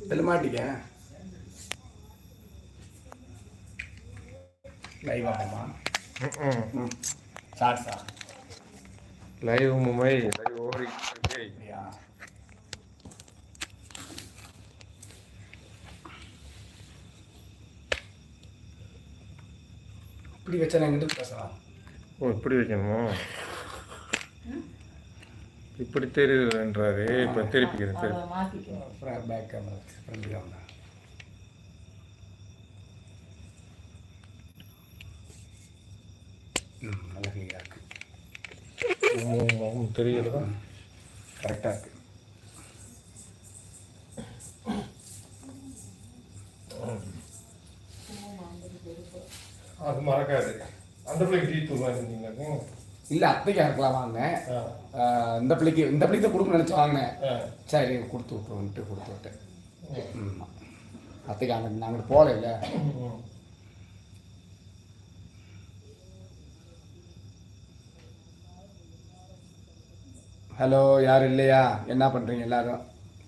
இதில் மாட்டிக்க லைவ் ஆகுமா? ம். ஷார்ட்ஸா லைவ் மும்பை லைவ் ஓரி அப்படியா? இப்படி வச்சா நான் எங்கிட்ட பேசலாம்? ஓ இப்படி வைக்கணுமோ? இப்படி தெரியுதுன்றாரு இப்போ திருப்பிக்கிறேன் திருப்பி. பேக் கேமரா ஃப்ரண்ட் கேமரா நல்லா கிளியராக இருக்கு. கரெக்டாக இருக்கு. அது மறக்காது. அந்த பிள்ளைக்கு டீ தூள் வாங்கிருந்தீங்க இல்லை அத்தைக்கு யாருக்கெல்லாம் வாங்கினேன் இந்த பிள்ளைக்கு இந்த பிள்ளைக்கு கொடுக்க நினச்சி வாங்கினேன். சரி கொடுத்து விட்ருவோன்ட்டு கொடுத்து விட்டேன் ம். அத்தைக்கு அங்கே நாங்கள் போகல இல்லை. ஹலோ யாரும் இல்லையா? என்ன பண்ணுறீங்க எல்லாரும்?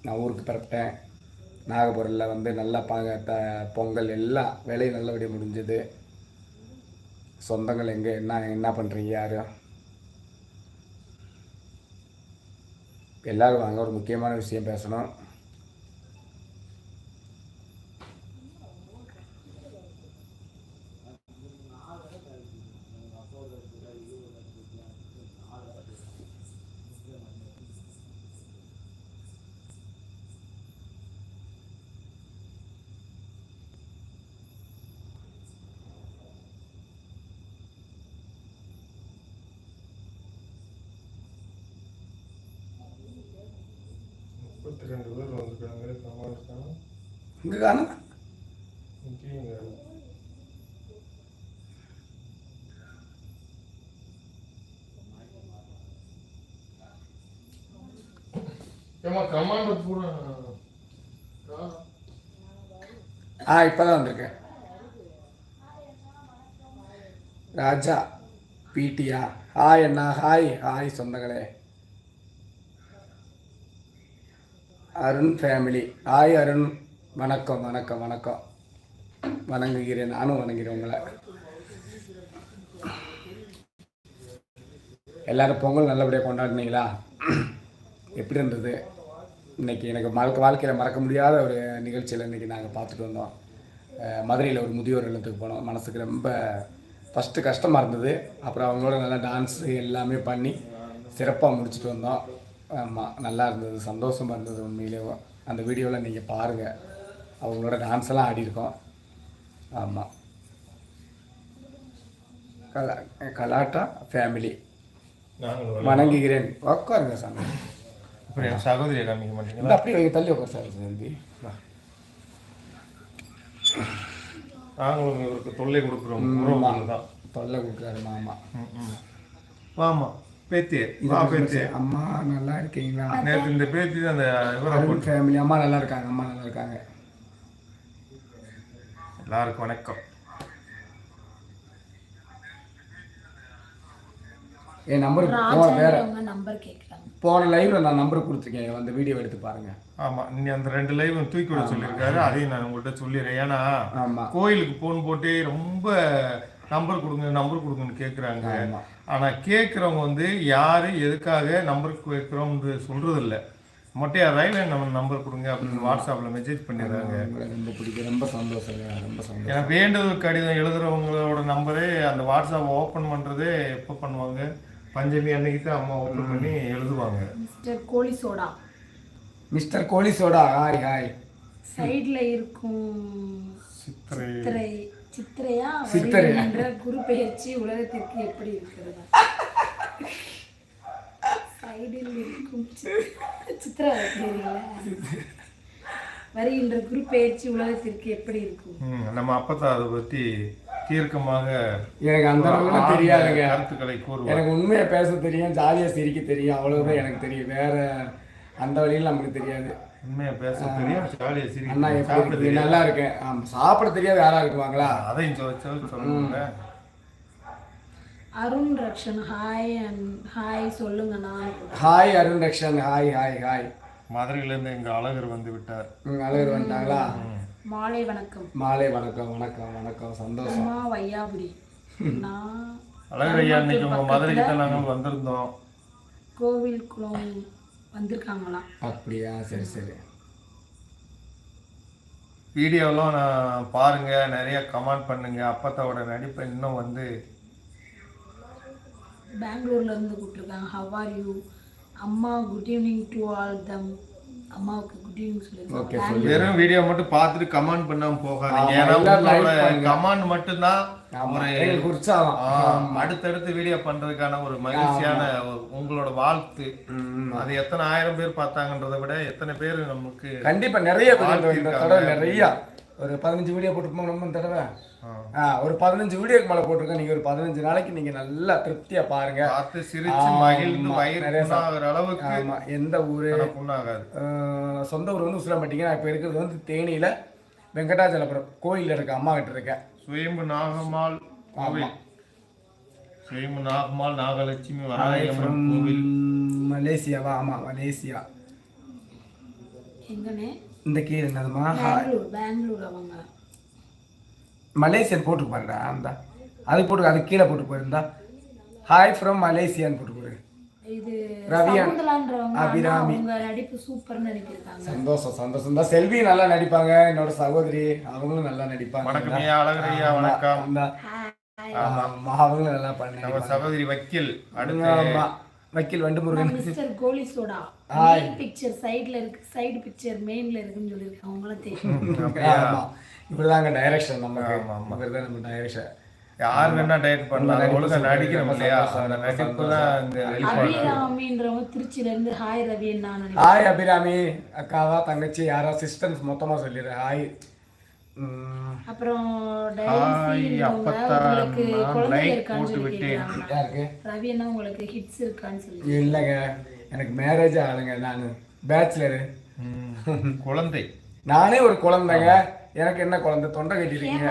நான் ஊருக்கு பிறப்பிட்டேன். நாகபுரத்தில் வந்து நல்லா பாங்க பொங்கல் எல்லாம் வேலையும் நல்லபடியாக முடிஞ்சது. சொந்தங்கள் எங்கே என்ன என்ன பண்ணுறீங்க யாரும்? எல்லாரும் வாங்க ஒரு முக்கியமான விஷயம் பேசணும் முப்பத்தி ரெண்டு பேர் கம்மா இருக்காங்க இங்கே காணும் இங்கேயும் காணும். ஏம்மா கமாண்டர் பூரா. ஆ இப்போ தான் வந்திருக்கேன் ராஜா பிடியா ஹாய் அண்ணா ஹாய் ஹாய் சொந்தங்களே அருண் ஃபேமிலி ஆய் அருண். வணக்கம் வணக்கம் வணக்கம். வணங்குகிறேன். நானும் வணங்குகிறேன் உங்களை. எல்லாரும் பொங்கல் நல்லபடியாக கொண்டாடினீங்களா? எப்படி இருந்தது? இன்னைக்கு எனக்கு வாழ்க்கை வாழ்க்கையில் மறக்க முடியாத ஒரு நிகழ்ச்சியில் இன்றைக்கி நாங்கள் பார்த்துட்டு வந்தோம். மதுரையில் ஒரு முதியோர் இல்லத்துக்கு போனோம். மனசுக்கு ரொம்ப ஃபஸ்ட்டு கஷ்டமாக இருந்தது. அப்புறம் அவங்களோட நல்லா டான்ஸு எல்லாமே பண்ணி சிறப்பாக முடிச்சுட்டு வந்தோம். ஆமாம் நல்லா இருந்தது சந்தோஷமாக இருந்தது உண்மையிலேயே அந்த வீடியோவில் நீங்கள் பாருங்கள் அவங்களோட டான்ஸ் எல்லாம் ஆடியிருக்கோம் ஆமாம் கலா கலாட்டா ஃபேமிலி வணங்குகிறேன். உட்காருங்க சாமி. அப்புறம் சகோதரியை காமிக்க மாட்டீங்களா? அப்படியே தள்ளி உட்கார் சார் வா. நாங்களும் இவருக்கு தொல்லை கொடுக்குறோம். தொல்லை கொடுக்குறாரு மாமா ம், ம். வாமா பேத்தி வா பேத்தி. அம்மா நல்லா இருக்கீங்களா? நேற்று இந்த பேத்தி தான் அந்த அருண் ஃபேமிலி அம்மா நல்லா இருக்காங்க அம்மா நல்லா இருக்காங்க. எல்லாருக்கும் வணக்கம். என் நம்பர் போன வேற. நம்பர் கேட்குறாங்க போன லைவ்ல நான் நம்பர் கொடுத்துருக்கேன் அந்த வீடியோ எடுத்து பாருங்க. ஆமா நீ அந்த ரெண்டு லைவ் தூக்கி விட சொல்லியிருக்காரு. அதையும் நான் உங்கள்கிட்ட சொல்லிடுறேன். ஏன்னா ஆமா. கோயிலுக்கு போன் போட்டு ரொம்ப நம்பர் கொடுங்க நம்பர் கொடுங்கன்னு கேட்குறாங்க ஆமா. ஆனா கேட்குறவங்க வந்து யாரு எதுக்காக நம்பர் கேட்குறோம்னு சொல்றது இல்ல மொட்டையா ரயில்வே நம்ம நம்பர் கொடுங்க அப்படின்னு வாட்ஸ்அப்ல மெசேஜ் பண்ணிடுறாங்க. ரொம்ப பிடிக்கும். ரொம்ப சந்தோஷங்க ரொம்ப சந்தோஷம். ஏன்னா வேண்டுதல் கடிதம் எழுதுறவங்களோட நம்பரே அந்த வாட்ஸ்அப் ஓப்பன் பண்றதே எப்போ பண்ணுவாங்க? பஞ்சமி அன்னைக்கு தான் அம்மா ஓப்பன் பண்ணி எழுதுவாங்க. மிஸ்டர் கோழி soda. Mister Goli soda hi hi சைடுல இருக்கும் சித்திரை. சித்திரை சித்திரையா சித்திரை. என்ற குரு பெயர்ச்சி உலகத்திற்கு எப்படி இருக்கிறது? சைடில் இருக்கும் சித்~ சித்திரை வருகின்ற குரு பெயர்ச்சி உலகத்திற்கு எப்படி இருக்கும்? நம்ம அப்பதான் அதை பத்தி தீர்க்கமாக எனக்கு அந்த அளவுக்கு தெரியாதுங்க. கருத்துக்களை கூறுவார். எனக்கு உண்மையை பேச தெரியும் ஜாலியாக சிரிக்க தெரியும் அவ்வளவுதான் எனக்கு தெரியும். வேற அந்த வழியில் நமக்கு தெரியாது. உண்மையா பேச தெரியும் ஜாலியா அண்ணா சிரிக்க எப்படி நல்லா இருக்கேன். ஆமா சாப்பிட தெரியாது யாரா இருக்குவாங்களா? அதையும் சொல் சொல் சொல்லுங்க. Arun Rakshan hi and hi சொல்லுங்க நான் hi Arun Rakshan hi hi hi மதுரையிலேருந்து எங்கள் அழகர் வந்து விட்டார். ம், அழகர் வந்துட்டாங்களா? மாலை வணக்கம். மாலை வணக்கம் வணக்கம் வணக்கம் சந்தோஷம். அம்மா வையாபுரி. நான் அழகர் ஐயா இன்னைக்கு உங்கள் மதுரைக்கு தான் நாங்கள் வந்திருந்தோம். கோவில் குளம் வந்திருக்காங்களாம். அப்படியா? சரி சரி. வீடியோலாம் நான் பாருங்க நிறைய கமெண்ட் பண்ணுங்க. அப்பத்தாவோட நடிப்பை இன்னும் வந்து பெங்களூர்ல இருந்து கூப்பிட்டுருக்காங்க. ஹவ் ஆர் யூ அம்மா good evening to all them அம்மாவுக்கு வெறும் வீடியோ மட்டும் பார்த்துட்டு கமெண்ட் பண்ணாம போகாதீங்க. ஏன்னா. கமெண்ட் மட்டும்தான் ஒரு அடுத்தடுத்து வீடியோ பண்றதுக்கான ஒரு மகிழ்ச்சியான ஒரு- உங்களோட வாழ்த்து. அது எத்தனை ஆயிரம் பேர் பார்த்தாங்கன்றதை விட எத்தனை பேர் நமக்கு கண்டிப்பா நிறைய நிறைய. ஒரு பதினஞ்சு வீடியோ போட்டுருப்போம் நம்ம இந்த தடவை. ஆ, ஒரு பதினஞ்சு வீடியோக்கு மேல போட்டிருக்கோம் நீங்க ஒரு பதினஞ்சு நாளைக்கு நீங்க நல்லா திருப்தியா பாருங்க. பார்த்து சிரிச்சு ஆமா, மகிழ்ந்து வயிறு நிறைய சா- புண்ணாகிற அளவுக்கு ஆமா எந்த ஊரு? சொந்த ஊர் வந்து உசிலம்பட்டிங்க நான் இப்போ இருக்கிறது வந்து தேனியில் வெங்கடாச்சலபுரம் கோயிலில் இருக்க அம்மா கிட்ட இருக்கேன். சுயம்பு நாகம்மாள் கோவில். சுயம்பு நாகம்மாள் நாகலட்சுமி கோவில். மலேசியாவா ஆமாம் மலேசியா. எங்கனே இந்த கீழே என்னதுமா பெங்களூர் அவங்க மலேசியன் போட்டு பாருடா அந்த அது போட்டு அது கீழே போட்டு போயிருந்தா ஹாய் ஃப்ரம் மலேசியான்னு போட்டு போயிரு சந்தோஷம் சந்தோஷம். தான் செல்வி நல்லா நடிப்பாங்க. என்னோட சகோதரி அவங்களும் நல்லா நடிப்பாங்க. வணக்கம் ஐயா அழகர் ஐயா வணக்கம். அந்த ஆமா, அவங்களும் நல்லா நம்ம பண்ணாங்க சகோதரி வக்கீல் அடுத்து வக்கீல் Vandu Murugan mister Goli soda main picture சைடுல இருக்கு சைடு பிக்சர் மெயின்ல இருக்குன்னு சொல்லியிருக்காங்க அவங்களும் தெரியும் இவர்தாங்க டைரக்ஷன் நமக்கு. ஆமா, ஆமா. இவர்தான் நம்ம டைரக்ஷன் யார் வேணா டைரக்ட் பண்ணலாம். ஒழுங்கா சூப்பர். நடிக்கணும் இல்லையா? அந்த நடிப்பு. தான் இந்த அபிராமின்றவங்க திருச்சியில இருந்து ஹாய் ரவி நான் ஹாய் அபிராமி. அக்காவா தங்கச்சி யாரோ சிஸ்டர்ஸ் மொத்தமா சொல்லிடுறேன் ஹாய் அப்புறம் போட்டு விட்டேன். ரவி அண்ணா உங்களுக்கு ஹிட்ஸ் இருக்கான்னு சொல்லி இல்லைங்க. எனக்கு மேரேஜ் ஆகலைங்க நான். பேச்சுலரு குழந்தை. நானே ஒரு குழந்தைங்க. எனக்கு என்ன குழந்தை? தொண்டை கட்டிருக்கீங்க.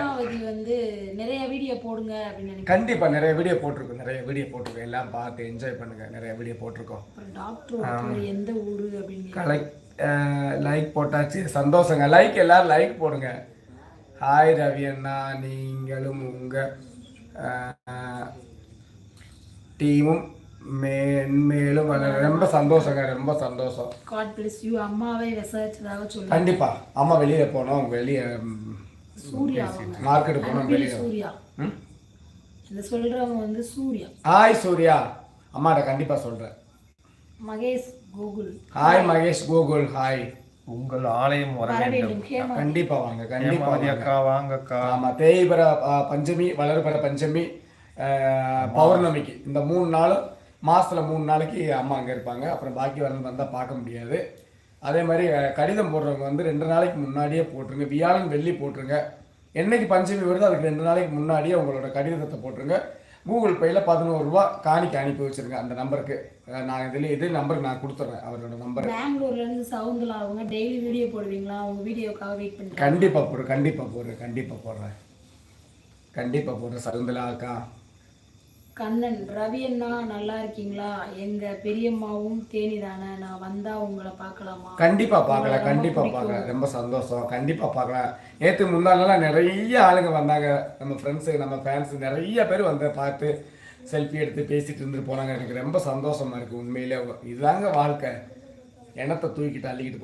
வந்து நிறைய வீடியோ போடுங்க அப்படின்னு நினைக்கிறேன். கண்டிப்பா நிறைய வீடியோ போட்டிருக்கோம். நிறைய வீடியோ போட்டிருக்கோம். எல்லாம் பார்த்து என்ஜாய் பண்ணுங்க. நிறைய வீடியோ போட்டிருக்கோம். டாக்டர் எந்த ஊரு அப்படின்னு லைக் லைக் போட்டாச்சு. சந்தோஷங்க. லைக் எல்லாரும் லைக் போடுங்க. ஹாய் ரவி அண்ணா நீங்களும் உங்கள் டீமும் மேன்மேலும் வளர ரொம்ப சந்தோஷங்க ரொம்ப சந்தோஷம். காட் பிளஸ் யூ அம்மாவை விசாரிச்சதாக சொல்லி கண்டிப்பா. அம்மா வெளியே போனோம் வெளியே சூர்யா மார்க்கெட் போனோம் வெளியே. சூர்யா? இந்த சொல்றவங்க வந்து சூர்யா. ஹாய் சூர்யா. அம்மாட்ட கண்டிப்பா சொல்றேன். மகேஷ் கோகுல். ஹாய் மகேஷ் கோகுல். ஹாய் உங்கள் ஆலயம் வர வேண்டும். கண்டிப்பா வாங்க கண்டிப்பா. அக்கா வாங்க. அக்கா ஆமா தேய்பிர பஞ்சமி வளர்பிற பஞ்சமி பௌர்ணமிக்கு. இந்த மூணு நாளும் மாசத்துல மூணு நாளைக்கு அம்மா அங்க இருப்பாங்க. அப்புறம் பாக்கி வரணும் வந்தா பார்க்க முடியாது. அதே மாதிரி கடிதம் போடுறவங்க வந்து ரெண்டு நாளைக்கு முன்னாடியே போட்டுருங்க. வியாழன் வெள்ளி போட்டுருங்க. என்னைக்கு பஞ்சமி வருதோ அதுக்கு ரெண்டு நாளைக்கு முன்னாடியே உங்களோட கடிதத்தை போட்டுருங்க. கூகுள் பேயில் பதினோரு ரூபா காணிக்கு அனுப்பி வச்சிருங்க அந்த நம்பருக்கு. நான் இதில் இது நம்பருக்கு நான் கொடுத்துட்றேன் அவரோட நம்பர். பெங்களூர்ல இருந்து சவுந்தலா அவங்க டெய்லி வீடியோ போடுவீங்களா? அவங்க வீடியோக்காக வெயிட் பண்றாங்க கண்டிப்பா போடுறேன் கண்டிப்பா போடுறேன் கண்டிப்பா போடுறேன். கண்டிப்பா போடுறேன் சருந்தலா அக்கா. கண்ணன் ரவி அண்ணா நல்லா இருக்கீங்களா? எங்க பெரியம்மாவும் தேனி தானே நான் வந்தா உங்களை பார்க்கலாமா? கண்டிப்பா பார்க்கலாம் கண்டிப்பா. பார்க்கலாம். ரொம்ப சந்தோஷம். கண்டிப்பா பார்க்கலாம். நேற்று முந்தானெல்லாம் நிறைய ஆளுங்க வந்தாங்க. நம்ம ஃப்ரெண்ட்ஸு நம்ம ஃபேன்ஸ் நிறைய பேர் வந்து பார்த்து செல்ஃபி எடுத்து பேசிட்டு இருந்துட்டு போனாங்க. எனக்கு ரொம்ப சந்தோஷமா இருக்கு. உண்மையிலே இதுதாங்க வாழ்க்கை. எண்ணத்தை தூக்கிட்டு அள்ளிக்கிட்டு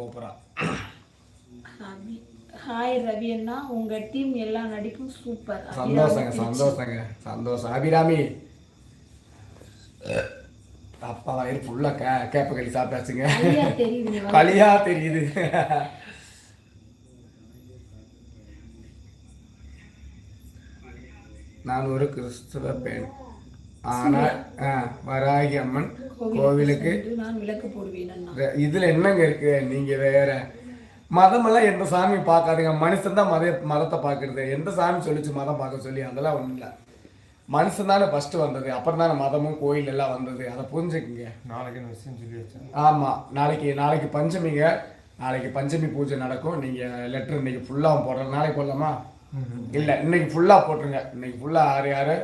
அபி- ஹாய் ரவி அண்ணா. உங்க டீம் எல்லா நடிப்பும் சூப்பர் சந்தோஷங்க சந்தோஷங்க சந்தோஷம். அபிராமி அப்பா வயிறு ஃபுல்லாக கே கேப்ப களி சாப்பிட்டாச்சுங்க. களியா தெரியுது. நான் ஒரு கிறிஸ்துவ பெண். ஆனால் வராகி அம்மன் கோவிலுக்கு இதுல என்னங்க இருக்கு? நீங்க வேற. மதமெல்லாம் எந்த சாமி பார்க்காதுங்க. மனுஷன் தான் மத மதத்தை பார்க்கறது. எந்த சாமி சொல்லிச்சு மதம் பார்க்க சொல்லி? அதெல்லாம் ஒன்றும் இல்லை. மனுஷன் தானே ஃபர்ஸ்ட் வந்தது அப்புறம் தானே மதமும் கோயில் எல்லாம் வந்தது. அதை புரிஞ்சுக்குங்க. நாளைக்கு விஷயம் சொல்லி வச்சேன் ஆமா நாளைக்கு நாளைக்கு பஞ்சமிங்க நாளைக்கு பஞ்சமி பூஜை நடக்கும். நீங்க லெட்டர் இன்னைக்கு ஃபுல்லாக போடுறோம் நாளைக்கு போடலாமா? இல்ல இன்னைக்கு ஃபுல்லா போட்டுருங்க. இன்னைக்கு ஃபுல்லா யார் யார்?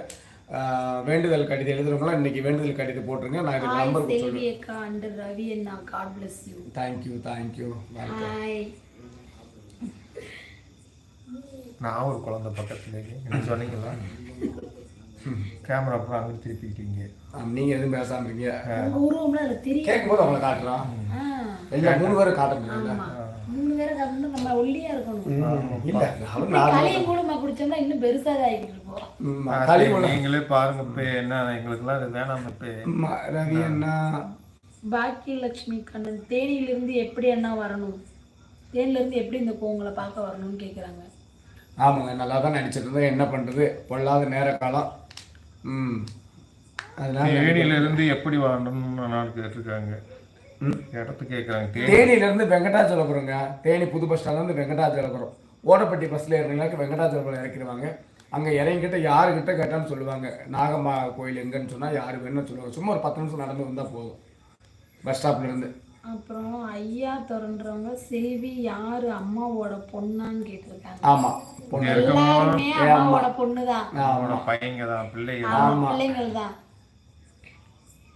வேண்டுதல் கடிதம் எழுதுறவங்களாம் இன்னைக்கு வேண்டுதல் கடிதம் போட்டுருங்க. நான் இதுக்கு number and Ravi Anna. God bless you thank you thank you hi நான் ஒரு குழந்தை பக்கத்துல என்ன சொன்னீங்களா? கேமரா அப்புறம் அங்கே திருப்பிக்கிட்டீங்க நீங்கள் எதுவும் பேசாம இருக்கீங்க? கேட்கும்போது அவங்களை காட்டுறோம். ஆ, இல்லை மூணு பேரும் காட்ட முடியல மூணு பேரை கலந்து நம்ம ஒல்லியா இருக்கணும். இல்லை அவர் நான் களியும் கூடமா குடிச்சோம்னா இன்னும் பெருசாக ஆகிட்டு இருப்போம் நீங்களே பாருங்க இப்போ என்ன எங்களுக்குலாம் இது வேணாம் இப்போ. ரவி அண்ணா. பாக்கியலட்சுமி கண்ணன் தேனியிலிருந்து எப்படி அண்ணா வரணும்? தேனிலிருந்து எப்படி இந்த உங்களை பார்க்க வரணும்னு கேட்குறாங்க ஆமாங்க நல்லா தான் என்ன பண்ணுறது பொல்லாத நேர காலம் தேனியிலிருந்து எப்படி வரணும்னு நான் கேட்டிருக்காங்க. இடத்து கேட்குறாங்க. தேனி தேனியிலேருந்து வெங்கடாச்சலபுரங்க தேனி புது பஸ் ஸ்டாண்ட்லேருந்து வெங்கடாச்சலபுரம் ஓடப்பட்டி பஸ்ஸில் ஏறினீங்களாக்க வெங்கடாச்சலபுரம் இறக்கிடுவாங்க. அங்கே இறங்கிக்கிட்ட யாருக்கிட்ட கேட்டான்னு சொல்லுவாங்க. நாகம்மா கோயில் எங்கன்னு சொன்னால் யார் வேணும்னு சொல்லுவாங்க. சும்மா ஒரு பத்து நிமிஷம் நடந்து வந்தால் போதும். பஸ் ஸ்டாப்லேருந்து அப்புறம் ஐயா தொடர்ன்றவங்க செல்வி யாரு அம்மாவோட பொண்ணான்னு கேட்டிருக்காங்க. ஆமாம் எல்லாருமே அம்மாவோட பொண்ணுதான். அவனோட பையங்க தான் பிள்ளைங்க ஆமா பிள்ளைங்கள் தான்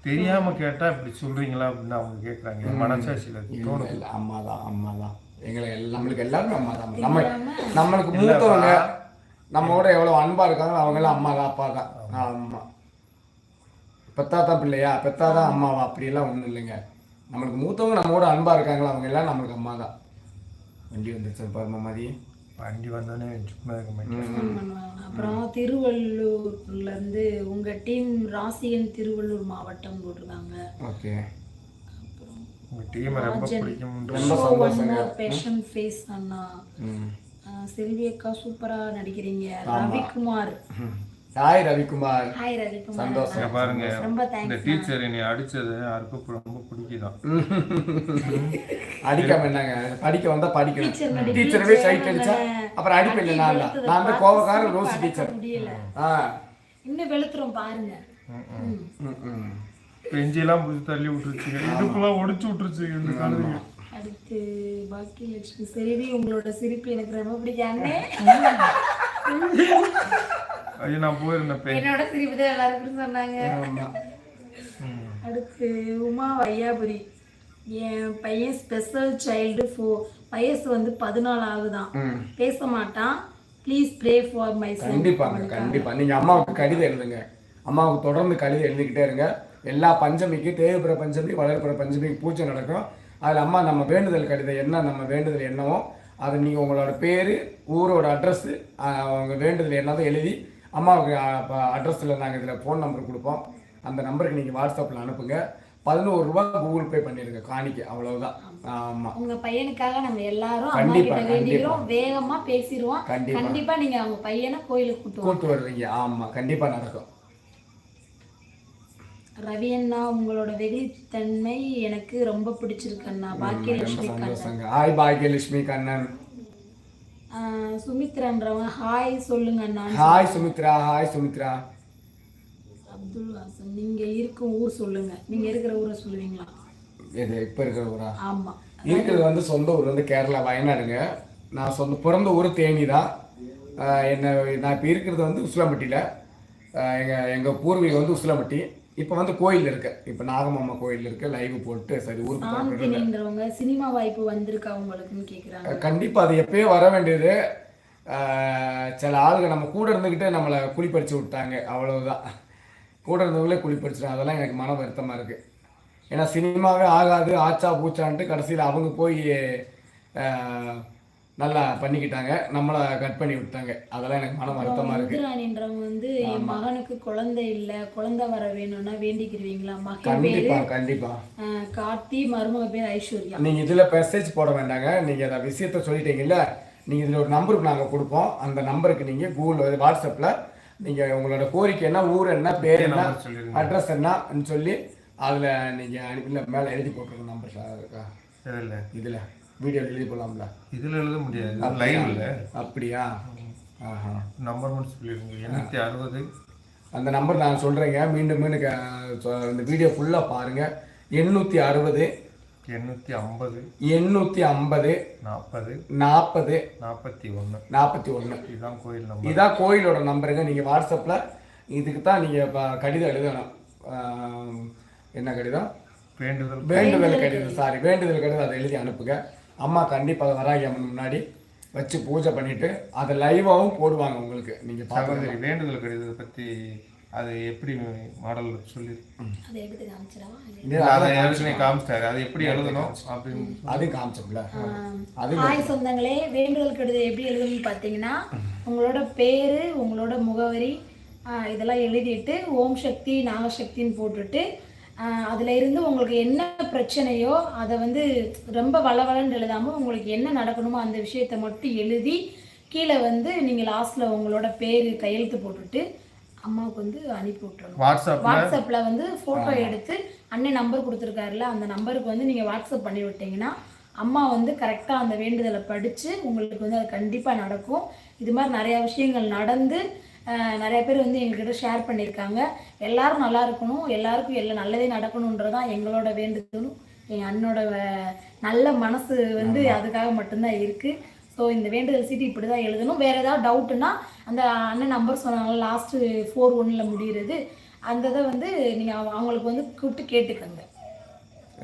தெரியாம கேட்டா இப்படி சொல்றீங்களா அப்படின்னு அவங்க கேட்குறாங்க மனசாட்சியில் தோணுது இல்லை அம்மா தான் அம்மா தான் எங்களை எல்லாம் நம்மளுக்கு எல்லாருமே அம்மா தான் நம்ம நம்மளுக்கு மூத்தவங்க நம்மளோட எவ்வளோ அன்பாக இருக்காங்களோ அவங்களாம் அம்மா தான் அப்பா தான் ஆமாம் பெத்தாதான் பிள்ளையா? பெத்தாதான் அம்மாவா? அப்படியெல்லாம் ஒன்றும் இல்லைங்க. நம்மளுக்கு மூத்தவங்க நம்மளோட அன்பாக இருக்காங்களோ அவங்க எல்லாம் நம்மளுக்கு அம்மா தான் வண்டி வந்துருச்சு பாருமா மாதிரி வண்டி வந்தோடனே சும்மா இருக்க மாட்டேன். அப்புறம் திருவள்ளூர்ல இருந்து உங்க டீம் ராசியன் திருவள்ளூர் மாவட்டம் போட்டிருக்காங்க. ஓகே. உங்க டீமை ரொம்ப மோர் பேஷன் ஃபேஸ் அண்ணா. செல்வி அக்கா சூப்பரா நடிக்கிறீங்க. ரவிக்குமார். ஹாய் ரவிக்குமார் ஹாய் ரவிக்குமார் சந்தோஷம். பாருங்க இந்த டீச்சர் என்னை அடிச்சது யாருக்கும் ரொம்ப பிடிக்குதான். அடிக்காம என்னங்க? படிக்க வந்தா படிக்கணும். டீச்சர்வே சைட் அடிச்சா அப்புறம் அடிப்பில்லை நான் தான். நான் அந்த கோவக்காரன் ரோசி டீச்சர் முடியல. ஆ. இன்னும் வெளுத்துரும் பாருங்க. ம். ம் ம் பெஞ்செல்லாம் பிடிச்சி தள்ளி விட்டுருச்சு. இடுப்புலாம் ஒடிச்சு விட்டுருச்சு இந்த காலத்துக்கு. அடுத்து பாக்கியலட்சுமி செல்வி உங்களோட சிரிப்பு எனக்கு ரொம்ப பிடிக்கும். அண்ணே. ஐயோ நான் போயிருந்தேன் என்னோட சிரிப்பு தான் எல்லாருக்கும் சொன்னாங்க. அடுத்து உமா வையாபுரி. என் பையன் ஸ்பெஷல் சைல்டு ஃபோ வயசு வந்து பதினாலு ஆகுதான். பேச மாட்டான் please pray for my son கண்டிப்பாங்க கண்டிப்பா. நீங்க அம்மாவுக்கு கடிதம் எழுதுங்க. அம்மாவுக்கு தொடர்ந்து கடிதம் எழுதிக்கிட்டே இருங்க. எல்லா பஞ்சமிக்கு தேய்பிற பஞ்சமி வளர்ப்புற பஞ்சமிக்கு பூஜை நடக்கும். அதில் அம்மா நம்ம வேண்டுதல் கடிதம் என்ன நம்ம வேண்டுதல் என்னவோ அதை நீங்கள் உங்களோட பேர் ஊரோட அட்ரஸ்ஸு அவங்க வேண்டுதல் என்னதோ எழுதி அம்மாவுக்கு அட்ரஸில் நாங்கள் இதில் ஃபோன் நம்பர் கொடுப்போம். அந்த நம்பருக்கு நீங்கள் வாட்ஸ்அப்பில் அனுப்புங்க. பதினோரு ரூபா கூகுள் பே பண்ணிடுங்க காணிக்க. அவ்வளவுதான். ஆமாம் உங்க பையனுக்காக நம்ம எல்லாரும் அம்மா கண்டிப்பா, கிட்ட வேண்டிக்கிறோம் வேகமா பேசிடுவோம். கண்டிப்பா. கண்டிப்பா நீங்க அவங்க பையனை கோயிலுக்கு கூட்டு. கூட்டு வருவீங்க. ஆமாம் கண்டிப்பாக நடக்கும். ரவி அண்ணா உங்களோட வெகுளித்தன்மை எனக்கு ரொம்ப பிடிச்சிருக்கு அண்ணா. பாக்கியலட்சுமி கண்ணன். ஹாய் பாக்யலட்சுமி கண்ணன். சுமித்ரான்றவங்க ஹாய் சொல்லுங்க அண்ணா ஹாய் சுமித்ரா ஹாய் சுமித்ரா. அப்துல் ஹாசன் நீங்க இருக்கும் ஊர் சொல்லுங்க. நீங்க இருக்கிற ஊரை சொல்லுவீங்களா? இது இப்போ இருக்கிற ஊரா? ஆமா. இருக்கிறது வந்து சொந்த ஊர் வந்து கேரளா வயநாடுங்க. நான் சொந்த பிறந்த ஊர் தேனி தான். என்ன நான் இப்போ இருக்கிறது வந்து உசிலம்பட்டியில். எங்கள் எங்கள் பூர்வீகம் வந்து உசிலம்பட்டி. இப்போ வந்து கோயில் இருக்கு. இப்போ நாகமாமா கோயில் இருக்கு. லைவ் போட்டு சரி ஊருக்கு சாந்தினின்றவங்க சினிமா வாய்ப்பு வந்திருக்கா உங்களுக்குன்னு கேக்குறாங்க. கண்டிப்பாக அது எப்பயோ வர வேண்டியது. சில ஆளுங்க நம்ம கூட இருந்துக்கிட்டு நம்மளை குளிப்பறிச்சு விட்டாங்க. அவ்வளவுதான். கூட இருந்தவங்களே குளிப்பறிச்சிட்டாங்க அதெல்லாம் எனக்கு மன வருத்தமாக இருக்குது ஏன்னா சினிமாவே ஆகாது ஆச்சா பூச்சான்ட்டு கடைசியில் அவங்க போய் நல்லா பண்ணிக்கிட்டாங்க. நம்மளை கட் பண்ணி விட்டாங்க. அதெல்லாம் எனக்கு மன வருத்தமாக இருக்குது இந்திராணின்றவங்க வந்து என் மகனுக்கு குழந்தை இல்ல. குழந்தை வர வேணும்னா வேண்டிக்கிருவீங்களா? மகன் கண்டிப்பாக ஆஹ் கார்த்தி மருமக பேர் ஐஸ்வர்யா. நீங்கள் இதில் மெசேஜ் போட வேண்டாங்க. நீங்கள் அந்த விஷயத்த சொல்லிட்டீங்கல்ல நீங்கள் இதில் ஒரு நம்பருக்கு நாங்கள் கொடுப்போம். அந்த நம்பருக்கு நீங்கள் கூகுள் வாட்ஸ்அப்பில் நீங்கள் உங்களோட கோரிக்கை என்ன ஊர் என்ன பேர் என்ன. அட்ரஸ் என்னன்னு சொல்லி அதில் நீங்கள் அனுப்பி மேலே எழுதி போட்டுருங்க நம்பர் இருக்கா இதில். இதில். வீடியோ எழுதி போடலாம்ல இதில் எழுத முடியாது. லைவ்ல அப்படியா? ஆஹா. நம்பர் மட்டும் சொல்லிடுங்க. எண்ணூற்றி அறுபது. அந்த நம்பர் நான் சொல்கிறேங்க மீண்டும் மீண்டும் இந்த வீடியோ ஃபுல்லாக பாருங்கள் எண்ணூற்றி அறுபது. எண்ணூற்றி ஐம்பது. எண்ணூற்றி ஐம்பது. நாற்பது. நாற்பது. நாற்பத்தி ஒன்று. நாற்பத்தி ஒன்று. இதுதான் கோயில் நம்பர் இதான் கோயிலோட நம்பருங்க நீங்கள் வாட்ஸ்அப்பில் இதுக்கு தான் நீங்கள் கடிதம் எழுதணும். என்ன கடிதம்? வேண்டுதல் வேண்டுதல் கடிதம். சாரி வேண்டுதல் கடிதம் அதை எழுதி அனுப்புங்க. அம்மா கண்டிப்பாக வராகி அம்மன் முன்னாடி வச்சு பூஜை பண்ணிட்டு அதை லைவாகவும் போடுவாங்க உங்களுக்கு. நீங்கள் சகோதரி வேண்டுதல் கடிதத்தை பற்றி அது எப்படி மாடல் சொல்லி காமிச்சிட்டாரு. அது எப்படி எழுதணும் அப்படின்னு அது காமிச்சோம்ல. அது ஹாய் சொந்தங்களே வேண்டுதல் கடிதம் எப்படி எழுதணும்னு பார்த்தீங்கன்னா உங்களோட பேர் உங்களோட முகவரி இதெல்லாம் எழுதிட்டு ஓம் சக்தி நாகசக்தின்னு போட்டுட்டு அதுல இருந்து உங்களுக்கு என்ன பிரச்சனையோ அதை வந்து ரொம்ப வளவளன்னு எழுதாமல் உங்களுக்கு என்ன நடக்கணுமோ அந்த விஷயத்தை மட்டும் எழுதி கீழே வந்து நீங்கள் லாஸ்ட்டில் உங்களோட பேர் கையெழுத்து போட்டுட்டு அம்மாவுக்கு வந்து அனுப்பி விட்டுறணும். வாட்ஸ்அப் வாட்ஸ்அப்பில் வந்து ஃபோட்டோ எடுத்து அண்ணன் நம்பர் கொடுத்துருக்காருல அந்த நம்பருக்கு வந்து நீங்கள் வாட்ஸ்அப் பண்ணி விட்டீங்கன்னா அம்மா வந்து கரெக்டாக அந்த வேண்டுதலை படித்து உங்களுக்கு வந்து அது கண்டிப்பாக நடக்கும். இது மாதிரி நிறையா விஷயங்கள் நடந்து நிறைய பேர் வந்து எங்ககிட்ட ஷேர் பண்ணியிருக்காங்க. எல்லாரும் நல்லா இருக்கணும். எல்லாருக்கும் எல்லாம் நல்லதே நடக்கணுன்றதான் எங்களோட வேண்டுதலும். என் அண்ணனோட வ- நல்ல மனசு வந்து அதுக்காக மட்டும்தான் இருக்குது ஸோ இந்த வேண்டுதல் சீட்டு இப்படி தான் எழுதணும். வேறு ஏதாவது டவுட்டுன்னா அந்த அண்ணன் நம்பர் சொன்னாங்க லாஸ்ட்டு ஃபோர் ஒன்னில் முடிகிறது அந்த இதை வந்து நீங்கள் அவங்களுக்கு வந்து கூப்பிட்டு கேட்டுக்கோங்க.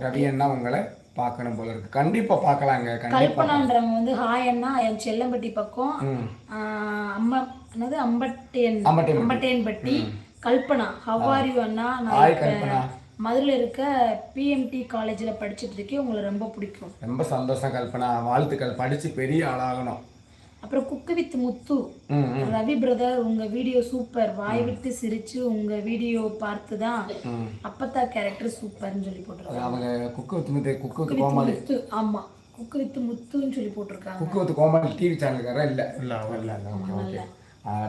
ரவி அண்ணா உங்களை பார்க்கணும் போல இருக்கு. கண்டிப்பாக பார்க்கலாங்க. கல்பனான்றவங்க வந்து ஹாய் அண்ணா என் செல்லம்பட்டி பக்கம். அம்மா என்னது? அம்பட்டேன் அம்பட்டேன்பட்டி. கல்பனா ஹவாரி அண்ணா? நான் இப்ப மதுரையில் இருக்க பிஎம்டி காலேஜில் படிச்சுட்டு இருக்கேன் உங்களை ரொம்ப பிடிக்கும். ரொம்ப சந்தோஷம் கல்பனா. வாழ்த்துக்கள். படித்து பெரிய ஆளாகணும். அப்புறம் cook with Muthu. Ravi brother உங்க வீடியோ சூப்பர் வாய் விட்டு சிரிச்சு உங்க வீடியோ பார்த்து தான் அப்பத்தா கேரக்டர் சூப்பர்னு சொல்லி போட்டிருக்காங்க. அவங்க குக்கு வித்து முத்து குக்கு கோமாளி. முத்து ஆமா. குக்கு வித் முத்துன்னு சொல்லி போட்டிருக்காங்க. குக்கு வித்து கோமாளி டிவி சேனலுக்காரா இல்லை. இல்லை இல்லை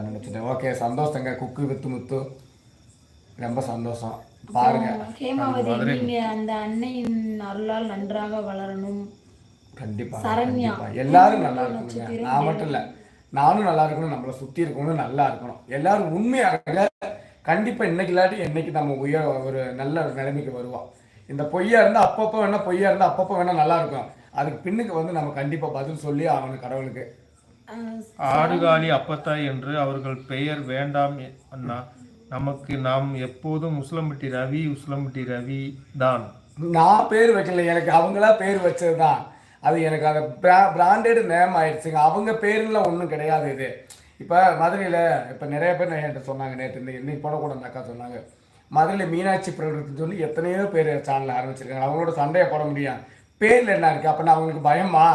நினச்சிட்டேன் ஓகே சந்தோஷங்க குக்கு வித்து முத்து ரொம்ப சந்தோஷம் பாருங்க ஹேமாவதி நீங்க அந்த அன்னையின் அருளால் நன்றாக வளரணும் கண்டிப்பா சரண்யா. எல்லாரும் நல்லா இருக்கணுங்க நான் மட்டும் இல்லை நானும் நல்லா இருக்கணும் நம்மளை சுற்றி இருக்கணும் நல்லா இருக்கணும் எல்லாரும் உண்மையாக கண்டிப்பா இன்னைக்கு இல்லாட்டி என்னைக்கு நம்ம உயர் ஒரு நல்ல ஒரு நிலைமைக்கு வருவோம் இந்த பொய்யா இருந்தால் அப்பப்போ வேணா பொய்யா இருந்தால் அப்பப்போ வேணா நல்லா இருக்கும் அதுக்கு பின்னுக்கு வந்து நம்ம கண்டிப்பா பதில் சொல்லி ஆகணும் கடவுளுக்கு ஆடுகாலி அப்பத்தாய் என்று அவர்கள் பெயர் வேண்டாம் அண்ணா. நமக்கு நாம் எப்போதும் உஸ்லம்பட்டி ரவி உஸ்லம்பட்டி ரவி தான். நான் பேர் வைக்கல எனக்கு அவங்களா பேர் வச்சது தான் அது எனக்கு அது பிராண்டட் நேம் ஆயிடுச்சுங்க. அவங்க பேருலாம் ஒன்றும் கிடையாது இது. இப்போ மதுரையில் இப்போ நிறைய பேர் என்கிட்ட சொன்னாங்க நேற்று இந்த இன்னைக்கு போடக்கூட அக்கா சொன்னாங்க. மதுரையில் மீனாட்சி ப்ரொடக்ட்னு சொல்லி எத்தனையோ பேர் சேனல் ஆரம்பிச்சிருக்காங்க. அவங்களோட சண்டையை போட முடியும் பேரில் என்ன இருக்குது அப்போ நான் அவங்களுக்கு பயமா?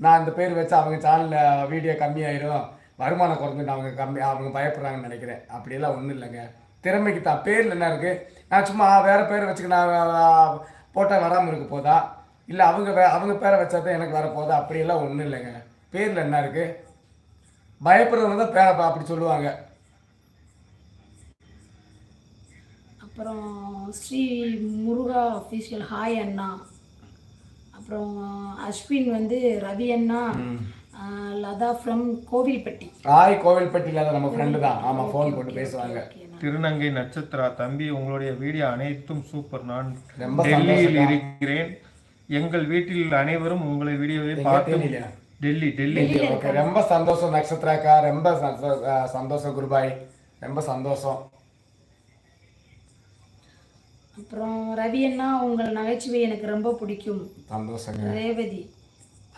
நான் இந்த பேர் வச்சு அவங்க சேனலில் வீடியோ கம்மியாயிடும் வருமானம் குறைஞ்சிட்டு அவங்க கம்மி அவங்க பயப்படுறாங்கன்னு நினைக்கிறேன். அப்படியெல்லாம் ஒன்றும் இல்லைங்க. திறமைக்கு தான் பேரில் என்ன இருக்குது நான் சும்மா வேறு பேர் வச்சுக்க நான் போட்டால் வராமல் இருக்க போதா? இல்லை அவங்க வே அவங்க பேரை வச்சா தான் எனக்கு வர போதா? அப்படியெல்லாம் ஒன்றும் இல்லைங்க. பேரில் என்ன இருக்குது பயப்படுறவங்க தான் பேரை பா- அப்படி சொல்லுவாங்க. அப்புறம் ஸ்ரீ முருகா அஃபீஷியல் ஹாய் அண்ணா. அப்புறம் அஸ்வின் வந்து ரவி அண்ணா லதா ஃப்ரம் கோவில்பட்டி. ஆய் கோவில்பட்டியில் அதை நம்ம ஃப்ரெண்டு தான். ஆமாம் ஃபோன் போட்டு பேசுவாங்க. திருநங்கை நட்சத்திரா தம்பி உங்களுடைய வீடியோ அனைத்தும் சூப்பர் நான் ரொம்ப டெல்லியில் இருக்கிறேன். எங்கள் வீட்டில் அனைவரும் உங்களை வீடியோவை பார்த்து? டெல்லி டெல்லி. ஓகே ரொம்ப சந்தோஷம் நட்சத்திராக்கா ரொம்ப சந்தோஷம் குருபாய். ரொம்ப சந்தோஷம். அப்புறம் ரவி அண்ணா உங்கள் நகைச்சுவை எனக்கு ரொம்ப பிடிக்கும். சந்தோஷங்க. ரேவதி.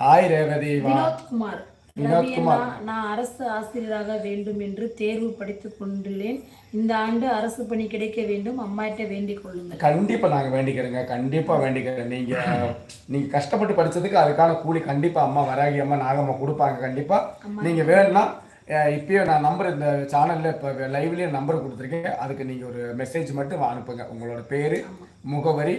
ஹாய் ரேவதி. வினோத்குமார். ரவி அண்ணா நான் அரசு ஆசிரியராக வேண்டும் என்று தேர்வு படித்துக் கொண்டுள்ளேன். இந்த ஆண்டு அரசு பணி கிடைக்க வேண்டும். அம்மாட்ட வேண்டிக் கொள்ளுங்கள். கண்டிப்பா நாங்க வேண்டிக்கிறோங்க. கண்டிப்பா வேண்டிக்கிறேன் நீங்க நீங்க கஷ்டப்பட்டு படிச்சதுக்கு அதுக்கான கூலி கண்டிப்பா அம்மா வராகி அம்மா நாகம்மா கொடுப்பாங்க. கண்டிப்பா நீங்க வேணும்னா அஹ், இப்பயே நான் நம்பர் இந்த சேனல்ல இப்போ லைவ்லயே நம்பர் கொடுத்துருக்கேன். அதுக்கு நீங்க ஒரு மெசேஜ் மட்டும் அனுப்புங்க. உங்களோட பேரு முகவரி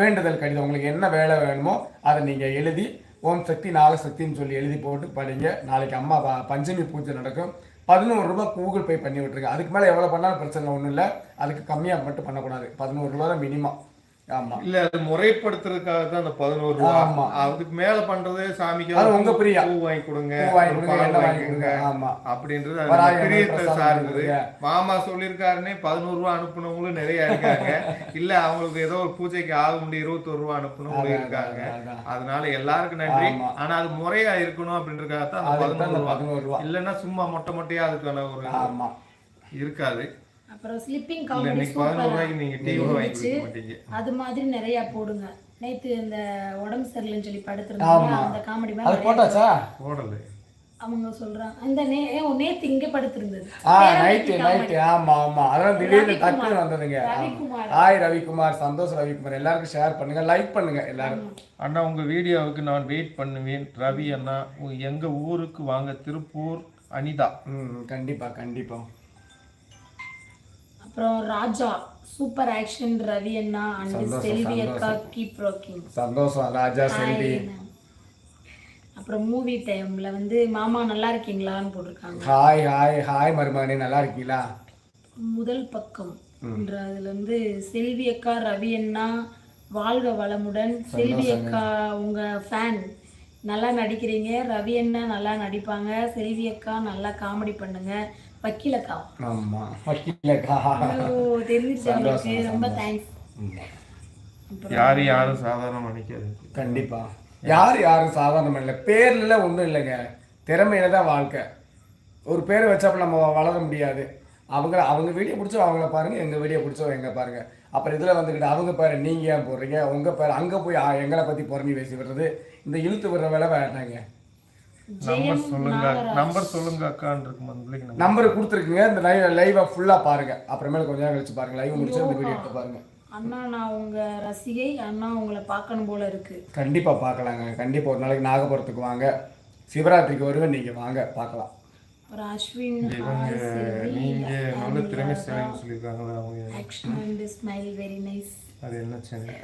வேண்டுதல் கடிதம். உங்களுக்கு என்ன வேலை வேணுமோ அதை நீங்க எழுதி ஓம் சக்தி நாகசக்தின்னு சொல்லி எழுதி போட்டு படிங்க. நாளைக்கு அம்மா பஞ்சமி பூஜை நடக்கும். பதினோரு ரூபாய் கூகுள் பே பண்ணி விட்டுருங்க. அதுக்கு மேலே எவ்வளோ பண்ணாலும் பிரச்சனை ஒன்றும் இல்லை. அதுக்கு கம்மியாக மட்டும் பண்ணக்கூடாது. பதினோரு ரூபா தான் மினிமம் இல்ல அது முறைப்படுத்துறதுக்காக தான் அந்த பதினோரு ரூபா ஆமா. அதுக்கு மேல பண்றது சாமிக்கு உங்க பிரியா. பூ வாங்கி கொடுங்க வாங்கி கொடுங்க. ஆமா. அப்படின்றது பிரியத்தை சார்ந்தது. மாமா சொல்லியிருக்காருன்னே பதினோரு ரூபா அனுப்புனவங்களும் நிறைய இருக்காங்க இல்ல அவங்களுக்கு ஏதோ ஒரு பூஜைக்கு ஆக முடியும் இருபத்தொரு ரூபா அனுப்புனவங்களும் இருக்காங்க அதான், அதான். அதனால எல்லாருக்கும் நன்றி. ஆனா அது முறையா இருக்கணும் அப்படின்றதுக்காக தான் பதினோரு ரூபா இல்லைன்னா சும்மா மொட்டை மொட்டையா அதுக்கான ஒரு இருக்காது அப்புறம் ஸ்லிப்பிங் காமெடி மாட்டீங்க. அது மாதிரி நிறைய போடுங்க. நேத்து இந்த உடம்பு சரியில்லைன்னு சொல்லி படுத்திருந்தாங்க. அந்த காமெடி மாதிரி அது போட்டாச்சா? போடல. அவங்க சொல்றாங்க. அந்த நே ஏ, நேத்து இங்க படுத்திருந்தது. ஆ நைட்டு நைட்டு ஆமா ஆமா. அதெல்லாம் திடீர்னு டக்குன்னு வந்ததுங்க. ஹாய் ரவிக்குமார். சந்தோஷ் ரவிக்குமார். எல்லாருக்கும் ஷேர் பண்ணுங்க. லைக் பண்ணுங்க எல்லாரும். அண்ணா உங்க வீடியோவுக்கு நான் வெயிட் பண்ணுவேன். ரவி அண்ணா உ- எங்க ஊருக்கு வாங்க? திருப்பூர் அனிதா. ம் கண்டிப்பா கண்டிப்பா. அப்புறம் ராஜா சூப்பர் ஆக்ஷன் ரவி அண்ணா அண்ட் செல்வி அக்கா கீப் ராக்கிங் சந்தோஷம் ராஜா செல்வி. அப்புறம் மூவி டைம்ல வந்து மாமா நல்லா இருக்கீங்களான்னு போட்டிருக்காங்க. ஹாய் ஹாய் ஹாய் மருமகனே நல்லா இருக்கீங்களா? முதல் பக்கம் அதுல வந்து செல்வி அக்கா ரவி அண்ணா வாழ்க வளமுடன். செல்வி அக்கா உங்க ஃபேன் நல்லா நடிக்கிறீங்க. ரவி அண்ணா நல்லா நடிப்பாங்க. செல்வி அக்கா நல்லா காமெடி பண்ணுங்க. வக்கீல் அக்கா ஆமா வக்கீலக்கா. உங்களுக்கு ரொம்ப தேங்க்ஸ் யாரும் யாரும் நினைக்காது. கண்டிப்பா. யார் யாரும் சாதாரணம் இல்லை. பேர்ல ஒன்றும் இல்லைங்க. திறமையில தான் வாழ்க்கை. ஒரு பேர் வச்சப்ப நம்ம வளர முடியாது. அவங்க அவங்க வீடியோ பிடிச்சோ அவங்கள பாருங்க எங்க வீடியோ பிடிச்சோ எங்க பாருங்க. அப்புறம் இதுல வந்துக்கிட்டு அவங்க பேரை நீங்க ஏன் போடுறீங்க? உங்க பேர் அங்க போய் எங்களை பத்தி புறணி பேசி விடுறது. இந்த இழுத்து விடுற வேலை வேண்டாங்க. நம்பர் சொல்லுங்க. நம்பர் சொல்லுங்க அக்கான்னு இருக்கும் அந்த. நம்பர் கொடுத்துருக்குங்க. இந்த லைவ் லைவை ஃபுல்லா பாருங்க. அப்புறமேல கொஞ்ச நேரம் கழிச்சு பாருங்க. லைவ் முடிச்சு இந்த வீடியோ எடுத்து பாருங்க. அண்ணா நான் உங்க ரசிகை. அண்ணா உங்களை பார்க்கணும் போல இருக்கு. கண்டிப்பா பார்க்கலாங்க. கண்டிப்பா ஒரு நாளைக்கு நாகபுரத்துக்கு வாங்க. சிவராத்திரிக்கு வருவேன். நீங்க வாங்க. பார்க்கலாம். ஒரு அஸ்வின் நீங்க நல்ல திறமைசாலின்னு சொல்லியிருக்காங்களா அவங்க. Action and smile very nice அது என்ன சேனல்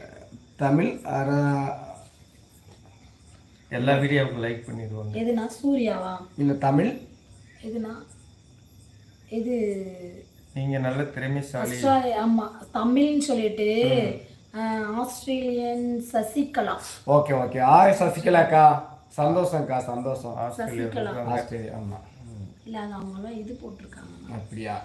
தமிழ் அர எல்லா வீடியோவுக்கும் லைக் பண்ணிடுவாங்க. எதுனா சூர்யாவா? இல்ல தமிழ்? எதுனா? இது நீங்க நல்ல திறமைசாலி. ஆஸ்திரேலியா ஆமா தமிழ்னு சொல்லிட்டு ஆஸ்திரேலியன் சசிகலா. Okay okay. ஆய் சசிகலாக்கா சந்தோஷம்க்கா சந்தோஷம் சசிகலா. ஆஸ்திரேலியா ஆமா. இல்ல அது அவங்களாம் இது போட்டிருக்காங்க. அப்படியா?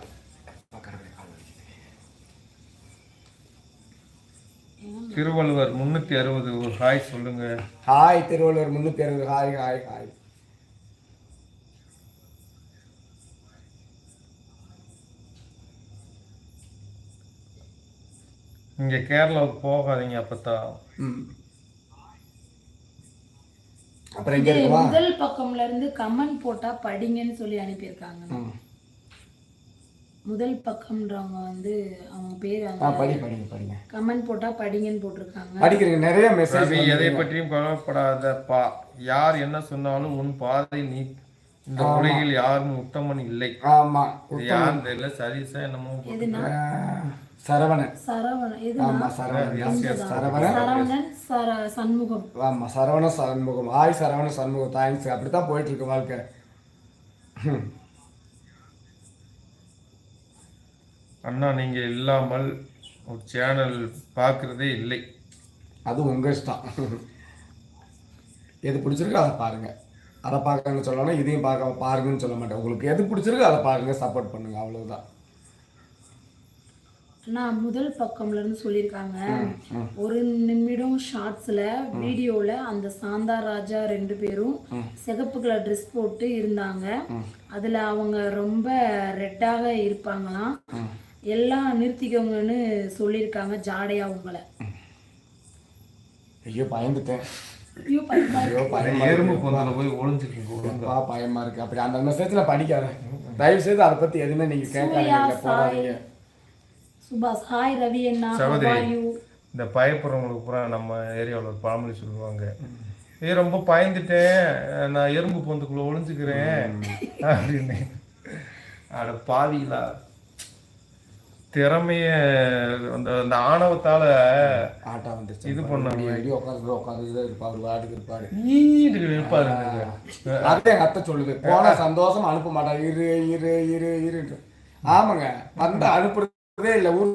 திருவள்ளுவர் முன்னூத்தி அறுபது ஒரு ஹாய் சொல்லுங்க. ஹாய் திருவள்ளுவர் முன்னூத்தி அறுபது ஹாய் ஹாய் ஹாய். இங்க கேரளாவுக்கு போகாதீங்க அப்பதான் ம். அப்புறம் முதல் பக்கம்ல இருந்து கமெண்ட் போட்டா படிங்கன்னு சொல்லி அனுப்பியிருக்காங்க. முதல் பக்கம்ன்றவங்க வந்து அவங்க பேர் ஆ அந்த படி படிங்க படிங்க கமெண்ட் போட்டா படிங்கன்னு போட்டிருக்காங்க. படிக்கிறீங்க நிறைய மெசேஜ் எதை பற்றியும் கவலைப்படாத பா யார் என்ன சொன்னாலும் உன் பாதை நீ. இந்த உலகில் யாரும் உத்தமன் இல்லை. ஆமா யாரும் தெரியல சதீஷா என்னமோ சரவணன். சண்முகம். ஆமா சரவண சண்முகம். ஹாய் சரவண சண்முகம். தேங்க்ஸ் அப்படித்தான் போயிட்டு இருக்கு வாழ்க்கை ம். அண்ணா நீங்க இல்லாமல் ஒரு சேனல் பார்க்கறதே இல்லை. அது உங்க இஷ்டம். எது பிடிச்சிருக்கோ அதை பாருங்க. அதை பார்க்கணும்னு சொல்லணும் இதையும் பார்க்க பாருங்கன்னு சொல்ல மாட்டேன். உங்களுக்கு எது பிடிச்சிருக்கோ அதை பாருங்க சப்போர்ட் பண்ணுங்க அவ்வளவுதான். நான் முதல் பக்கம்ல இருந்து சொல்லியிருக்காங்க. ஒரு நிமிடம் ஷார்ட்ஸ்ல வீடியோல அந்த சாந்தா ராஜா ரெண்டு பேரும் சிகப்பு கலர் ட்ரெஸ் போட்டு இருந்தாங்க. அதுல அவங்க ரொம்ப ரெட்டாக இருப்பாங்களாம். எல்லாம் நிறுத்திக்கோங்கன்னு சொல்லியிருக்காங்க ஜாடையா உங்களை. ஐயோ பயந்துட்டேன். ஐயோ, பயமா பயமா இருக்கு. அப்படி அந்த மெசேஜ்ல படிக்காத. தயவு செய்து அதை பத்தி எதுவுமே நீங்க கேட்காதீங்க சுபாஷ் ஹாய் ரவி how சகோதரி. இந்த பயப்படுறவங்களுக்கு பூரா நம்ம ஏரியாவில் ஒரு பழமொழி சொல்லுவாங்க. ஏ ரொம்ப பயந்துட்டேன். நான் எறும்பு பொந்துக்குள்ள ஒளிஞ்சுக்கிறேன். அப்படின்னு. அட பாவிகளா. திறமைய அந்த அந்த ஆணவத்தால ஆட்டா வந்துருச்சு இது பண்ணாங்க. ஐயோ உட்காந்து உட்காந்து இருப்பாரு வாட்டுக்கு இருப்பாரு. ஈடு இருப்பாரு அதே எங்க அத்தை சொல்லுது போனா சந்தோஷம் அனுப்ப மாட்டாங்க இரு இரு இரு இரு ஆமாங்க. வந்து அனுப்புறதே இல்ல. ஊர்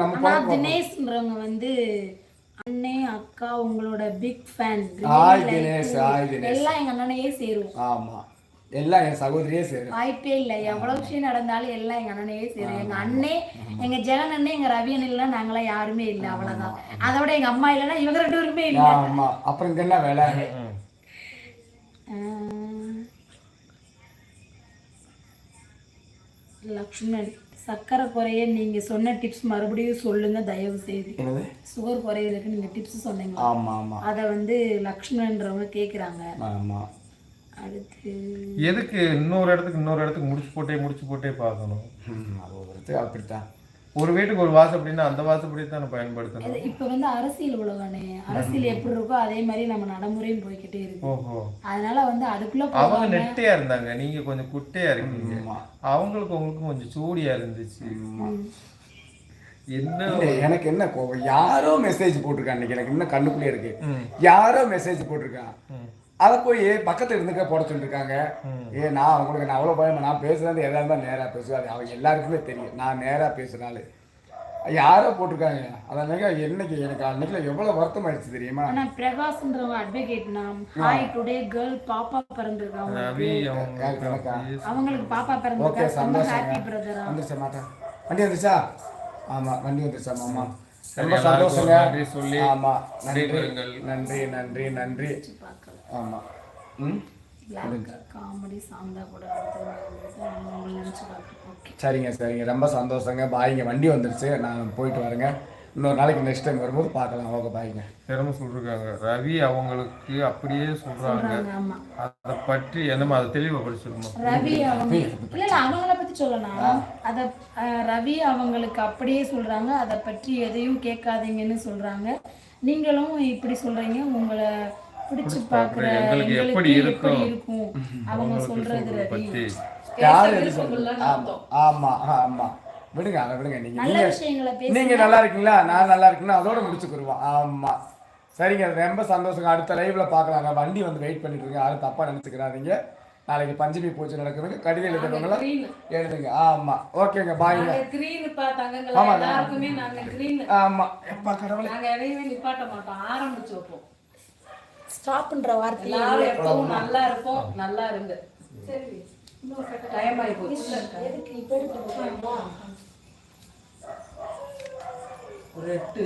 நம்ம தினேஷ்ன்றவங்க வந்து அண்ணே அக்கா உங்களோட பிக் ஃபேன் எல்லாம் எங்க அண்ணனையே சேரும். ஆமா. எல்லாம் என் சகோதரியே சரி. வாய்ப்பே இல்ல. எவ்வளவு விஷயம் நடந்தாலும் எல்லாம் எங்க அண்ணனையே சேரும் எங்க அண்ணே எங்க ஜெகன் அண்ணே எங்க ரவி அண்ணன் இல்ல நாங்களாம் யாருமே இல்ல. அவ்வளவுதான். அதோட எங்க அம்மா இல்லைன்னா இவங்க ரெண்டு பேருமே இல்ல. ஆமா. அப்புறம் இங்க என்ன வேலை? ஆஹ் லக்ஷ்மணன் சக்கரை குறைய நீங்க சொன்ன டிப்ஸ் மறுபடியும் சொல்லுங்க தயவு செய்து என்னது? சுகர் குறையிறதுக்கு நீங்க டிப்ஸ் சொன்னீங்க. ஆமாம் அதை வந்து லக்ஷ்மணன்றவங்க கேக்குறாங்க. அடுத்து எதுக்கு இன்னொரு இடத்துக்கு இன்னொரு இடத்துக்கு முடிச்சு போட்டே முடிச்சு போட்டே பார்க்கணும்? அது ஒருத்தர் அப்படித்தான். ஒரு வீட்டுக்கு ஒரு வாசப்படின்னா அந்த வாசப்படி தானே பயன்படுத்தணும்? இப்ப வந்து அரசியல் உலகனே அரசியல் எப்படி இருக்கோ அதே மாதிரி நம்ம நடைமுறையும் போய்க்கிட்டே இருக்கு. ஓஹோ. அதனால வந்து அதுக்குள்ள அவங்க நெட்டையா இருந்தாங்க. நீங்க கொஞ்சம் குட்டையா இருக்கீங்க. அவங்களுக்கு உங்களுக்கும் கொஞ்சம் சூடியா இருந்துச்சு. என்ன எனக்கு என்ன கோவம்? யாரோ மெசேஜ் போட்டிருக்கான் இன்னைக்கு. எனக்கு இன்னும் கண்ணுக்குள்ளே இருக்கு. யாரோ மெசேஜ் போட்டிருக்கான் அதை போய் பக்கத்துல இருந்துக்க போட சொல்லிருக்காங்க. ஏ நான் அவங்களுக்கு நான் அவ்வளோ பயமா நான் பேசுறது எதா இருந்தாலும் நேராக பேசுவேன். அவங்க எல்லாருக்குமே தெரியும். நான் நேராக பேசுனாலும் யாரோ போட்டிருக்காங்க. அதனால என்னைக்கு எனக்கு அன்னைக்கு எவ்வளோ வருத்தம் ஆயிடுச்சு தெரியுமா? ஆனா பிரகாஷ்ன்றவங்க அட்வொகேட் நாம். ஹாய் டுடே கேர்ள் பாப்பா பிறந்திருக்காங்க? அவங்களுக்கு. பாப்பா ஓகே பிறந்திருக்கா ரொம்ப சந்தோஷங்க ஹாப்பி பிரதரா வந்துருச்சா மாட்டா? வண்டி வந்துச்சா ஆமா வண்டி வந்துருச்சா மாமா. ரொம்ப சந்தோஷங்க. நன்றி சொல்லி ஆமா நன்றி. நன்றி நன்றி நன்றி. பார்க்கலாம். ஆமா. ம்? சரிங்க சரிங்க. ரொம்ப சந்தோஷங்க. பாய்ங்க வண்டி வந்துருச்சு. நான் போயிட்டு வரேங்க. இன்னொரு நாளைக்கு நெக்ஸ்ட் டைம் வரும்போது பார்க்கலாம். ஓகே பாய்ங்க திறமை சொல்லிருக்காங்க ரவி அவங்களுக்கு அப்படியே சொல்றாங்க. அதை பற்றி என்னமா அதை தெளிவுபடுத்திருக்கணும் ரவி அவங்க இல்ல இல்ல அவங்கள சொல்லலாம் அத ரவி அவங்களுக்கு அப்படியே சொல்றாங்க. அதை பற்றி எதையும் கேட்காதீங்கன்னு சொல்றாங்க. நீங்களும் இப்படி சொல்றீங்க. உங்களை பிடிச்சு பாக்குற எங்களுக்கு எப்படி இருக்கும்? அவங்க சொல்றது ரவி. ஆமா ஆமா விடுங்க அதை விடுங்க. நீங்க நல்ல நீங்க விஷயங்களை பேசி நீங்க நல்லா இருக்கீங்களா? நான் நல்லா இருக்கீங்களா அதோட முடிச்சுக்கிருவோம் ஆமா. சரிங்க ரொம்ப சந்தோஷங்க. அடுத்த லைவ்ல பார்க்கலாங்க வண்டி வந்து வெயிட் பண்ணிட்டு இருக்கு யாரும் தப்பா நினைச்சுக்கிறாதீங்க நாளைக்கு பஞ்சமி பூஜை நடக்குதுங்க. கடிதம் எழுதுறவங்கள? எழுதுங்க. ஆமா. ஓகேங்க. பாய்ங்க கிரீன் பார்த்தாங்க ஆமா. எல்லாருக்குமே நாங்க கிரீன் ஆமா. எப்பா கடவுளே. நாங்க எதையுமே நிப்பாட்ட மாட்டோம். ஆரம்பிச்சு வைப்போம். ஸ்டாப்ன்ற வார்த்தை எப்பவும் நல்லா இருப்போம். நல்லா இருங்க டைம் ஆகி போச்சு. ஒரு எட்டு